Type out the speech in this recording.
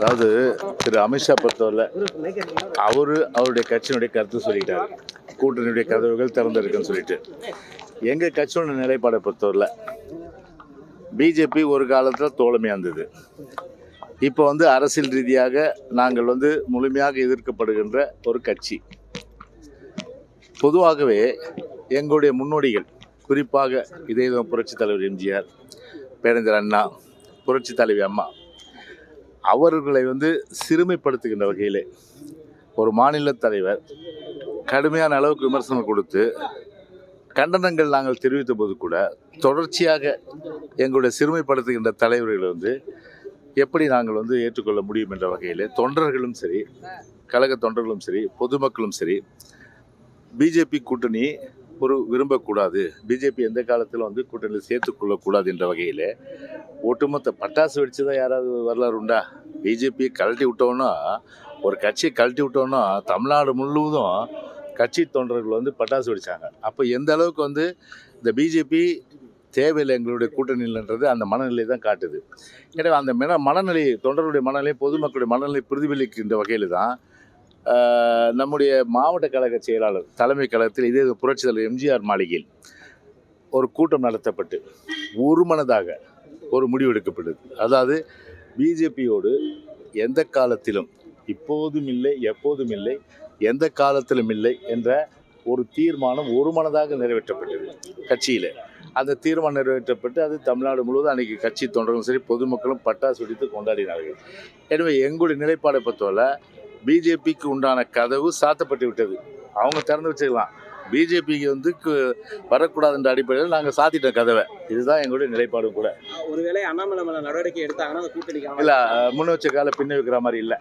அதாவது திரு அமித்ஷா பொறுத்தவரை அவரு அவருடைய கட்சியினுடைய கருத்து சொல்லிட்டார். கூட்டணியுடைய கதவுகள் திறந்திருக்குன்னு சொல்லிட்டு. எங்க கட்சியோட நிலைப்பாடை பொறுத்தவரை பிஜேபி ஒரு காலத்தில் தோழமையாக இருந்தது இப்போ வந்து அரசியல் ரீதியாக நாங்கள் வந்து முழுமையாக எதிர்க்கப்படுகின்ற ஒரு கட்சி. பொதுவாகவே எங்களுடைய முன்னோடிகள் குறிப்பாக இதே புரட்சித் தலைவர் எம்ஜிஆர் பேரஞ்சர் அண்ணா புரட்சி தலைவி அம்மா அவர்களை வந்து சிறுமைப்படுத்துகின்ற வகையிலே ஒரு மாநில தலைவர் கடுமையான அளவுக்கு விமர்சனம் கொடுத்து கண்டனங்கள் நாங்கள் தெரிவித்த போது கூட தொடர்ச்சியாக எங்களுடைய சிறுமைப்படுத்துகின்ற தலைவர்களை வந்து எப்படி நாங்கள் வந்து ஏற்றுக்கொள்ள முடியும் என்ற வகையில் தொண்டர்களும் சரி கழக தொண்டர்களும் சரி பொதுமக்களும் சரி பிஜேபி கூட்டணி ஒரு விரும்பக்கூடாது. பிஜேபி எந்த காலத்தில் வந்து கூட்டணியில் சேர்த்துக்கொள்ளக்கூடாது என்ற வகையில் ஒட்டுமொத்த பட்டாசு வெடிச்சு தான் யாராவது வரலாறு உண்டா? பிஜேபி கழட்டி விட்டோன்னா ஒரு கட்சியை கழட்டி விட்டோன்னா தமிழ்நாடு முழுவதும் கட்சி தொண்டர்கள் வந்து பட்டாசு வெடிச்சாங்க. அப்போ எந்த அளவுக்கு வந்து இந்த பிஜேபி தேவையில்லை எங்களுடைய கூட்டணியில்ன்றது அந்த மனநிலை தான் காட்டுது. எனவே அந்த மன மனநிலை தொண்டர்களுடைய மனநிலை பொதுமக்களுடைய மனநிலை பிரதிபலிக்கின்ற வகையில் தான் நம்முடைய மாவட்ட கழக செயலாளர் தலைமை கழகத்தில் இதே புரட்சி தலைவர் எம்ஜிஆர் மாளிகையில் ஒரு கூட்டம் நடத்தப்பட்டு ஒருமனதாக ஒரு முடிவெடுக்கப்பட்டது அதாவது பிஜேபியோடு எந்த காலத்திலும் இப்போதும் இல்லை எப்போதும் இல்லை எந்த காலத்திலும் இல்லை என்ற ஒரு தீர்மானம் ஒருமனதாக நிறைவேற்றப்பட்டது கட்சியில். அந்த தீர்மானம் நிறைவேற்றப்பட்டு அது தமிழ்நாடு முழுவதும் அன்றைக்கி கட்சி தொண்டர்களும் சரி பொதுமக்களும் பட்டாசு வெடித்து கொண்டாடினார்கள். எனவே எங்களுடைய நிலைப்பாடை பொறுத்தவரை பிஜேபிக்கு உண்டான கதவு சாத்தப்பட்டு விட்டது. அவங்க திறந்து வச்சுக்கலாம். பிஜேபிக்கு வந்து வரக்கூடாதுன்ற அடிப்படையில் நாங்கள் சாத்திட்டோம் கதவை. இதுதான் எங்களுடைய நிலைப்பாடு கூட. ஒருவேளை அண்ணாமலை மேல நடவடிக்கை எடுத்தாங்கன்னா கூட்டணிக்கு இல்லை முன்ன வச்ச கால பின்ன வைக்கிற மாதிரி இல்லை.